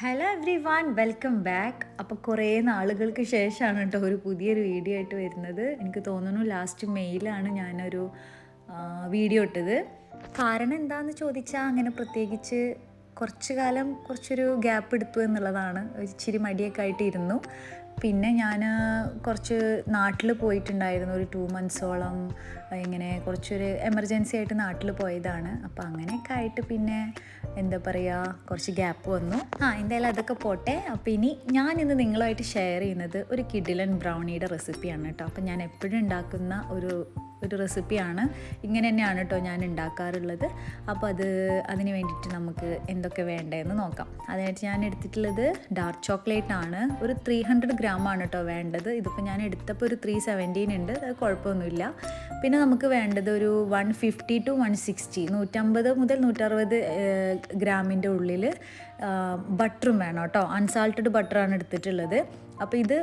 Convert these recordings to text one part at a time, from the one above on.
Hello everyone welcome back അപ്പോൾ കുറേ നാളുകൾക്ക് ശേഷമാണ് കേട്ടോ ഒരു പുതിയൊരു വീഡിയോ ആയിട്ട് വരുന്നത്. എനിക്ക് തോന്നുന്നു ലാസ്റ്റ് മെയിലാണ് ഞാനൊരു വീഡിയോ ഇട്ടത്. കാരണം എന്താണെന്ന് ചോദിച്ചാൽ അങ്ങനെ പ്രത്യേകിച്ച് കുറച്ച് കാലം കുറച്ചൊരു ഗ്യാപ്പ് എടുത്തു എന്നുള്ളതാണ്. ഇച്ചിരി മടിയൊക്കെ ആയിട്ട് ഇരുന്നു പിന്നെ ഞാൻ കുറച്ച് നാട്ടിൽ പോയിട്ടുണ്ടായിരുന്നു ഒരു ടു മന്ത്സോളം ഇങ്ങനെ കുറച്ചൊരു എമർജൻസി ആയിട്ട് നാട്ടിൽ പോയതാണ്. അപ്പോൾ അങ്ങനെയൊക്കെ ആയിട്ട് പിന്നെ എന്താ പറയുക കുറച്ച് ഗ്യാപ്പ് വന്നു. ആ എന്തായാലും അതൊക്കെ പോട്ടെ. അപ്പോൾ ഇനി ഞാൻ ഇന്ന് നിങ്ങളുമായിട്ട് ഷെയർ ചെയ്യുന്നത് ഒരു കിഡിലൻ ബ്രൗണിയുടെ റെസിപ്പിയാണ് കേട്ടോ. അപ്പോൾ ഞാൻ എപ്പോഴും ഉണ്ടാക്കുന്ന ഒരു ഒരു റെസിപ്പിയാണ് ഇങ്ങനെ തന്നെയാണ് കേട്ടോ ഞാൻ ഉണ്ടാക്കാറുള്ളത്. അപ്പോൾ അത് അതിന് വേണ്ടിയിട്ട് നമുക്ക് എന്തൊക്കെ വേണ്ടതെന്ന് നോക്കാം. അതിനായിട്ട് ഞാൻ എടുത്തിട്ടുള്ളത് ഡാർക്ക് ചോക്ലേറ്റ് ആണ് ഒരു ത്രീ ഹൺഡ്രഡ് ഗ്രാം ആണ് കേട്ടോ വേണ്ടത്. ഇതിപ്പോൾ ഞാൻ എടുത്തപ്പോൾ ഒരു ത്രീ സെവന്റീൻ ഉണ്ട്. അത് കുഴപ്പമൊന്നുമില്ല. പിന്നെ നമുക്ക് വേണ്ടത് ഒരു one fifty to one sixty നൂറ്റമ്പത് മുതൽ നൂറ്ററുപത് ഗ്രാമിന്റെ ഉള്ളിൽ ബട്ടറും വേണം കേട്ടോ. അൺസാൾട്ടഡ് ബട്ടറാണ് എടുത്തിട്ടുള്ളത്. അപ്പോൾ ഇത്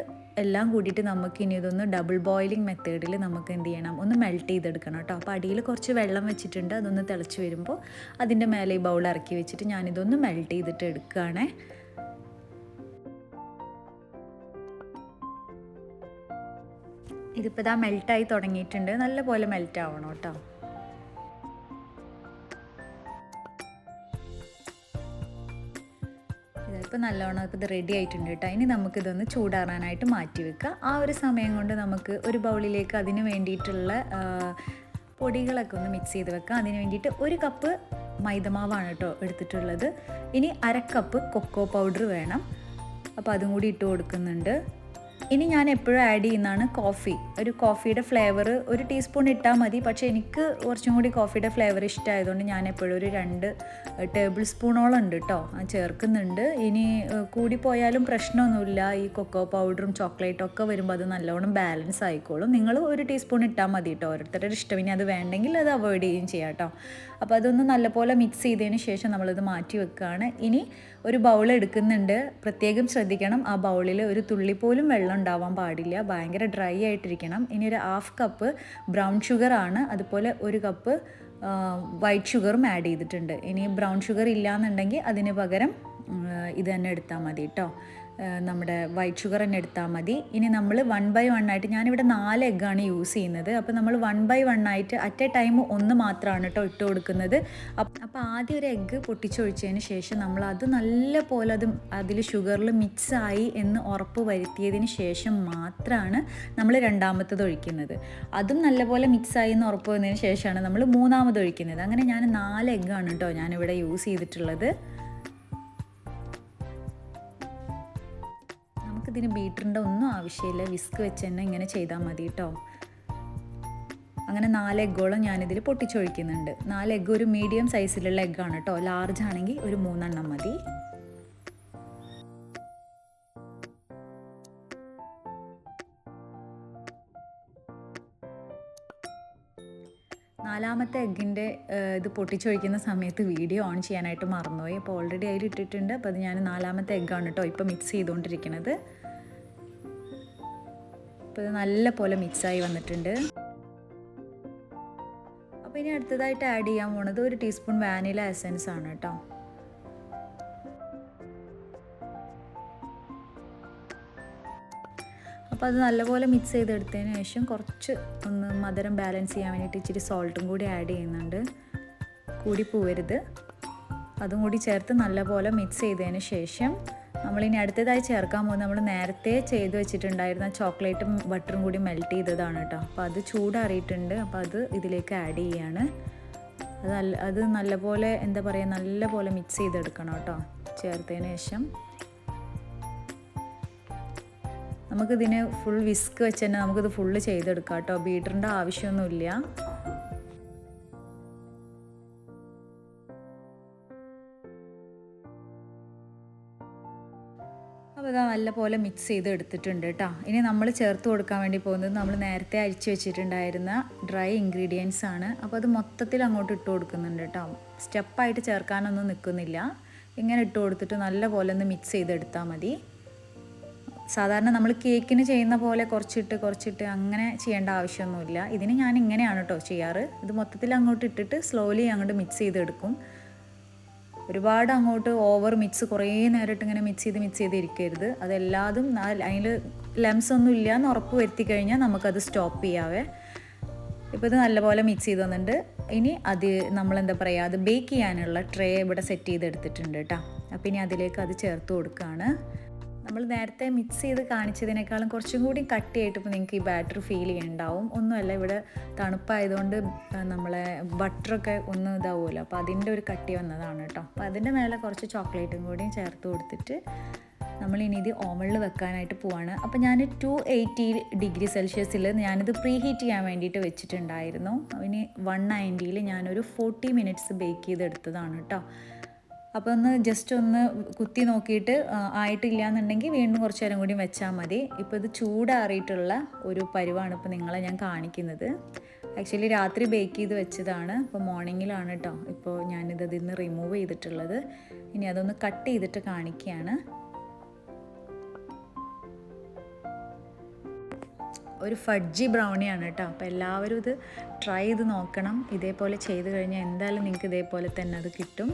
എല്ലാം കൂടിയിട്ട് നമുക്ക് ഇനി ഇതൊന്ന് ഡബിൾ ബോയിലിംഗ് മെത്തേഡിൽ നമുക്ക് എന്ത് ചെയ്യണം? ഒന്ന് മെൽറ്റ് ചെയ്തെടുക്കണം കേട്ടോ. അപ്പോൾ അടിയിൽ കുറച്ച് വെള്ളം വെച്ചിട്ടുണ്ട്. അതൊന്ന് തിളച്ച് വരുമ്പോൾ അതിന്റെ മേലെ ഈ ബൗൾ ഇറക്കി വെച്ചിട്ട് ഞാനിതൊന്ന് മെൽറ്റ് ചെയ്തിട്ട് എടുക്കുകയാണേ. ഇതിപ്പോൾ ഇതാ മെൽറ്റായി തുടങ്ങിയിട്ടുണ്ട്. നല്ലപോലെ മെൽറ്റ് ആവണം കേട്ടോ. ഇതിപ്പോൾ നല്ലോണം ഇത് റെഡി ആയിട്ടുണ്ട് കേട്ടോ. ഇനി നമുക്കിതൊന്ന് ചൂടാറാനായിട്ട് മാറ്റി വെക്കുക ആ ഒരു സമയം കൊണ്ട് നമുക്ക് ഒരു ബൗളിലേക്ക് അതിന് വേണ്ടിയിട്ടുള്ള പൊടികളൊക്കെ ഒന്ന് മിക്സ് ചെയ്ത് വെക്കാം. അതിന് വേണ്ടിയിട്ട് ഒരു കപ്പ് മൈദമാവാണ് കേട്ടോ എടുത്തിട്ടുള്ളത്. ഇനി അര കപ്പ് കൊക്കോ പൗഡർ വേണം. അപ്പോൾ അതും കൂടി ഇട്ട് കൊടുക്കുന്നുണ്ട്. ഇനി ഞാൻ എപ്പോഴും ആഡ് ചെയ്യുന്നതാണ് കോഫി ഒരു കോഫിയുടെ ഫ്ലേവർ ഒരു ടീസ്പൂൺ ഇട്ടാൽ മതി. പക്ഷേ എനിക്ക് കുറച്ചും കൂടി കോഫിയുടെ ഫ്ലേവർ ഇഷ്ടമായതുകൊണ്ട് ഞാൻ എപ്പോഴും ഒരു രണ്ട് ടേബിൾ സ്പൂണോളം ഉണ്ട് കേട്ടോ ചേർക്കുന്നുണ്ട്. ഇനി കൂടി പോയാലും പ്രശ്നമൊന്നുമില്ല. ഈ കൊക്കോ പൗഡറും ചോക്ലേറ്റും ഒക്കെ വരുമ്പോൾ അത് നല്ലോണം ബാലൻസ് ആയിക്കോളും. നിങ്ങൾ ഒരു ടീസ്പൂൺ ഇട്ടാൽ മതി കേട്ടോ ഓരോരുത്തരുടെ ഇഷ്ടം. ഇനി അത് വേണ്ടെങ്കിൽ അത് അവോയ്ഡ് ചെയ്യുകയും ചെയ്യാം കേട്ടോ അപ്പോൾ അതൊന്ന് നല്ലപോലെ മിക്സ് ചെയ്തതിന് ശേഷം നമ്മളിത് മാറ്റി വെക്കുകയാണ്. ഇനി ഒരു ബൗൾ എടുക്കുന്നുണ്ട്. പ്രത്യേകം ശ്രദ്ധിക്കണം. ആ ബൗളിൽ ഒരു തുള്ളി പോലും വെള്ളം ഉണ്ടാവാൻ പാടില്ല. ഭയങ്കര ഡ്രൈ ആയിട്ടിരിക്കണം. ഇനി ഒരു ഹാഫ് കപ്പ് ബ്രൗൺ ഷുഗർ ആണ്. അതുപോലെ ഒരു കപ്പ് വൈറ്റ് ഷുഗറും ആഡ് ചെയ്തിട്ടുണ്ട്. ഇനി ബ്രൗൺ ഷുഗർ ഇല്ലയെന്നുണ്ടെങ്കിൽ അതിന് പകരം ഇത് തന്നെ എടുത്താൽ മതി കേട്ടോ നമ്മുടെ വൈറ്റ് ഷുഗർ തന്നെ എടുത്താൽ മതി. ഇനി നമ്മൾ വൺ ബൈ വൺ ആയിട്ട് ഞാനിവിടെ നാല് എഗ്ഗാണ് യൂസ് ചെയ്യുന്നത്. അപ്പോൾ നമ്മൾ വൺ ബൈ വൺ ആയിട്ട് അറ്റ് എ ടൈം ഒന്ന് മാത്രമാണ് കേട്ടോ ഇട്ട് കൊടുക്കുന്നത്. അപ്പോൾ ആദ്യം ഒരു എഗ്ഗ് പൊട്ടിച്ചൊഴിച്ചതിന് ശേഷം നമ്മൾ അത് നല്ല പോലെ അത് അതിൽ ഷുഗറിൽ മിക്സായി എന്ന് ഉറപ്പ് വരുത്തിയതിന് ശേഷം മാത്രമാണ് നമ്മൾ രണ്ടാമത്തത് ഒഴിക്കുന്നത്. അതും നല്ലപോലെ മിക്സായി എന്ന് ഉറപ്പ് വന്നതിന് ശേഷമാണ് നമ്മൾ മൂന്നാമത് ഒഴിക്കുന്നത്. അങ്ങനെ ഞാൻ നാല് എഗ്ഗാണ് കേട്ടോ ഞാനിവിടെ യൂസ് ചെയ്തിട്ടുള്ളത്. നമുക്കിതിന് ബീറ്ററിന്റെ ഒന്നും ആവശ്യമില്ല. വിസ്ക് വെച്ച് തന്നെ ഇങ്ങനെ ചെയ്താൽ മതി കേട്ടോ അങ്ങനെ നാല് എഗ്ഗോളം ഞാനിതിൽ പൊട്ടിച്ചൊഴിക്കുന്നുണ്ട്. നാല് എഗ്ഗ് ഒരു മീഡിയം സൈസിലുള്ള എഗ്ഗാണ് കേട്ടോ ലാർജ് ആണെങ്കിൽ ഒരു മൂന്നെണ്ണം മതി. നാലാമത്തെ എഗ്ഗിന്റെ ഇത് പൊട്ടിച്ചൊഴിക്കുന്ന സമയത്ത് വീഡിയോ ഓൺ ചെയ്യാനായിട്ട് മറന്നുപോയി. അപ്പോൾ ഓൾറെഡി അതിൽ ഇട്ടിട്ടുണ്ട് അപ്പോൾ അത് ഞാൻ നാലാമത്തെ എഗ്ഗാണ് കേട്ടോ ഇപ്പോൾ മിക്സ് ചെയ്തുകൊണ്ടിരിക്കുന്നത് അപ്പോൾ ഇത് നല്ല പോലെ മിക്സായി വന്നിട്ടുണ്ട്. അപ്പോൾ ഇനി അടുത്തതായിട്ട് ആഡ് ചെയ്യാൻ പോണത് ഒരു ടീസ്പൂൺ വാനില എസൻസ് ആണ് കേട്ടോ അപ്പോൾ അത് നല്ലപോലെ മിക്സ് ചെയ്തെടുത്തതിന് ശേഷം കുറച്ച് ഒന്ന് മധുരം ബാലൻസ് ചെയ്യാൻ വേണ്ടിയിട്ട് ഇച്ചിരി സോൾട്ടും കൂടി ആഡ് ചെയ്യുന്നുണ്ട്. കൂടി പോവരുത്. അതും കൂടി ചേർത്ത് നല്ലപോലെ മിക്സ് ചെയ്തതിന് ശേഷം നമ്മളിനി അടുത്തതായി ചേർക്കാൻ പോകുന്നത് നമ്മൾ നേരത്തെ ചെയ്ത് വെച്ചിട്ടുണ്ടായിരുന്ന ചോക്ലേറ്റും ബട്ടറും കൂടി മെൽറ്റ് ചെയ്തതാണ് കേട്ടോ. അപ്പോൾ അത് ചൂടാറിയിട്ടുണ്ട്. അപ്പോൾ അത് ഇതിലേക്ക് ആഡ് ചെയ്യാണ്. അത് അത് നല്ലപോലെ എന്താ പറയുക നല്ലപോലെ മിക്സ് ചെയ്തെടുക്കണം കേട്ടോ. ചേർത്തതിന് ശേഷം. നമുക്കിതിന് ഫുൾ വിസ്ക് വെച്ച് തന്നെ നമുക്കിത് ഫുള്ള് ചെയ്തെടുക്കാം കേട്ടോ. ബീറ്ററിന്റെ ആവശ്യമൊന്നുമില്ല. അപ്പോൾ ഇത് നല്ലപോലെ മിക്സ് ചെയ്ത് എടുത്തിട്ടുണ്ട് കേട്ടോ ഇനി നമ്മൾ ചേർത്ത് കൊടുക്കാൻ വേണ്ടി പോകുന്നത് നമ്മൾ നേരത്തെ അരിച്ചു വെച്ചിട്ടുണ്ടായിരുന്ന ഡ്രൈ ഇൻഗ്രീഡിയൻസ് ആണ്. അപ്പോൾ അത് മൊത്തത്തിൽ അങ്ങോട്ട് ഇട്ട് കൊടുക്കുന്നുണ്ട് കേട്ടോ സ്റ്റെപ്പായിട്ട് ചേർക്കാനൊന്നും നിൽക്കുന്നില്ല ഇങ്ങനെ ഇട്ട് കൊടുത്തിട്ട് നല്ലപോലെ ഒന്ന് മിക്സ് ചെയ്തെടുത്താൽ മതി. സാധാരണ നമ്മൾ കേക്കിന് ചെയ്യുന്ന പോലെ കുറച്ചിട്ട് കുറച്ചിട്ട് അങ്ങനെ ചെയ്യേണ്ട ആവശ്യമൊന്നുമില്ല. ഇതിന് ഞാൻ ഇങ്ങനെയാണ് കേട്ടോ ചെയ്യാറ്. ഇത് മൊത്തത്തിൽ അങ്ങോട്ട് ഇട്ടിട്ട് സ്ലോലി അങ്ങോട്ട് മിക്സ് ചെയ്തെടുക്കും ഒരുപാട് അങ്ങോട്ട് ഓവർ മിക്സ് കുറേ നേരിട്ട് ഇങ്ങനെ മിക്സ് ചെയ്ത് മിക്സ് ചെയ്ത് ഇരിക്കരുത്. അതെല്ലാതും അതിൽ ലെംസ് ഒന്നും ഇല്ല എന്ന് ഉറപ്പ് വരുത്തി കഴിഞ്ഞാൽ നമുക്കത് സ്റ്റോപ്പ് ചെയ്യാവേ. ഇപ്പോൾ ഇത് നല്ലപോലെ മിക്സ് ചെയ്ത് വന്നിട്ടുണ്ട്. ഇനി അത് നമ്മളെന്താ പറയുക അത് ബേക്ക് ചെയ്യാനുള്ള ട്രേ ഇവിടെ സെറ്റ് ചെയ്തെടുത്തിട്ടുണ്ട് കേട്ടോ അപ്പോൾ ഇനി അതിലേക്ക് അത് ചേർത്ത് കൊടുക്കുകയാണ് നമ്മൾ നേരത്തെ മിക്സ് ചെയ്ത് കാണിച്ചതിനേക്കാളും കുറച്ചും കൂടി കട്ടിയായിട്ട് ഇപ്പോൾ നിങ്ങൾക്ക് ഈ ബാറ്റർ ഫീൽ ചെയ്യുന്നുണ്ടാവും ഒന്നുമല്ല ഇവിടെ തണുപ്പായതുകൊണ്ട് നമ്മളെ ബട്ടറൊക്കെ ഒന്ന് ഇതാവുമല്ലോ. അപ്പോൾ അതിന്റെ ഒരു കട്ടി വന്നതാണ് കേട്ടോ. അപ്പോൾ അതിന്റെ മേലെ കുറച്ച് ചോക്ലേറ്റും കൂടിയും ചേർത്ത് കൊടുത്തിട്ട് നമ്മൾ ഇനി ഇത് ഓമളിൽ വെക്കാനായിട്ട് പോവാണ്. അപ്പോൾ ഞാൻ ടു എയ്റ്റി ഡിഗ്രി സെൽഷ്യസിൽ ഞാനിത് പ്രീ ഹീറ്റ് ചെയ്യാൻ വേണ്ടിയിട്ട് വെച്ചിട്ടുണ്ടായിരുന്നു. ഇനി വൺ നയന്റിയിൽ ഞാനൊരു ഫോർട്ടി മിനിറ്റ്സ് ബേക്ക് ചെയ്തെടുത്തതാണ് കേട്ടോ. അപ്പോൾ ഒന്ന് ജസ്റ്റ് ഒന്ന് കുത്തി നോക്കിയിട്ട് ആയിട്ടില്ല എന്നുണ്ടെങ്കിൽ വീണ്ടും കുറച്ച് നേരം കൂടി വെച്ചാൽ മതി. ഇപ്പോൾ ഇത് ചൂടാറിയിട്ടുള്ള ഒരു പരുവാണ് ഇപ്പോൾ നിങ്ങളെ ഞാൻ കാണിക്കുന്നത്. ആക്ച്വലി രാത്രി ബേക്ക് ചെയ്ത് വെച്ചതാണ്. ഇപ്പോൾ മോർണിംഗിലാണ് കേട്ടോ ഇപ്പോൾ ഞാനിത് ഇതിൽ നിന്ന് റിമൂവ് ചെയ്തിട്ടുള്ളത്. ഇനി അതൊന്ന് കട്ട് ചെയ്തിട്ട് കാണിക്കുകയാണ് ഒരു ഫഡ്ജി ബ്രൗണിയാണ് കേട്ടോ അപ്പോൾ എല്ലാവരും ഇത് ട്രൈ ചെയ്ത് നോക്കണം. ഇതേപോലെ ചെയ്ത് കഴിഞ്ഞാൽ എന്തായാലും നിങ്ങൾക്ക് ഇതേപോലെ തന്നെ അത് കിട്ടും.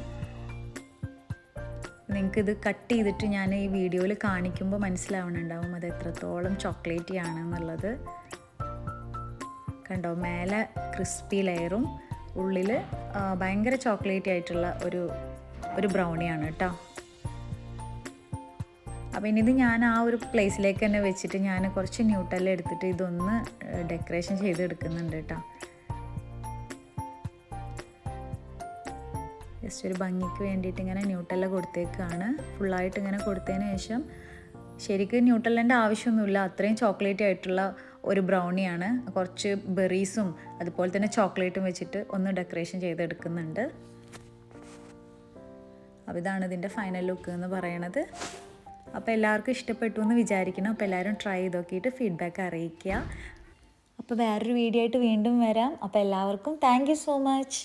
നിങ്ങൾക്കിത് കട്ട് ചെയ്തിട്ട് ഞാൻ ഈ വീഡിയോയിൽ കാണിക്കുമ്പോൾ മനസ്സിലാവണുണ്ടാവും അത് എത്രത്തോളം ചോക്ലേറ്റി ആണെന്നുള്ളത് കണ്ടോ? മേലെ ക്രിസ്പി ലെയറും ഉള്ളിൽ ഭയങ്കര ചോക്ലേറ്റി ആയിട്ടുള്ള ഒരു ഒരു ബ്രൗണിയാണ് കേട്ടോ അപ്പോൾ ഇനി ഇത് ഞാൻ ആ ഒരു പ്ലേസിലേക്ക് തന്നെ വെച്ചിട്ട് ഞാൻ കുറച്ച് ന്യൂട്ടെല്ലാം എടുത്തിട്ട് ഇതൊന്ന് ഡെക്കറേഷൻ ചെയ്തെടുക്കുന്നുണ്ട് കേട്ടോ ജസ്റ്റ് ഒരു ഭംഗിക്ക് വേണ്ടിയിട്ട് ഇങ്ങനെ ന്യൂട്ടല്ല കൊടുത്തേക്കാണ്. ഫുള്ളായിട്ട് ഇങ്ങനെ കൊടുത്തതിന് ശേഷം ശരിക്കും ന്യൂട്ടല്ലന്റെ ആവശ്യമൊന്നുമില്ല. അത്രയും ചോക്ലേറ്റ് ആയിട്ടുള്ള ഒരു ബ്രൗണിയാണ് കുറച്ച് ബെറീസും അതുപോലെ തന്നെ ചോക്ലേറ്റും വെച്ചിട്ട് ഒന്ന് ഡെക്കറേഷൻ ചെയ്തെടുക്കുന്നുണ്ട്. അപ്പോൾ ഇതാണ് ഇതിന്റെ ഫൈനൽ ലുക്ക് എന്ന് പറയണത്. അപ്പോൾ എല്ലാവർക്കും ഇഷ്ടപ്പെട്ടു എന്ന് വിചാരിക്കണം അപ്പോൾ എല്ലാവരും ട്രൈ ചെയ്ത് നോക്കിയിട്ട് ഫീഡ്ബാക്ക് അറിയിക്കുക. അപ്പോൾ വേറൊരു വീഡിയോ ആയിട്ട് വീണ്ടും വരാം. അപ്പോൾ എല്ലാവർക്കും താങ്ക് സോ മച്ച്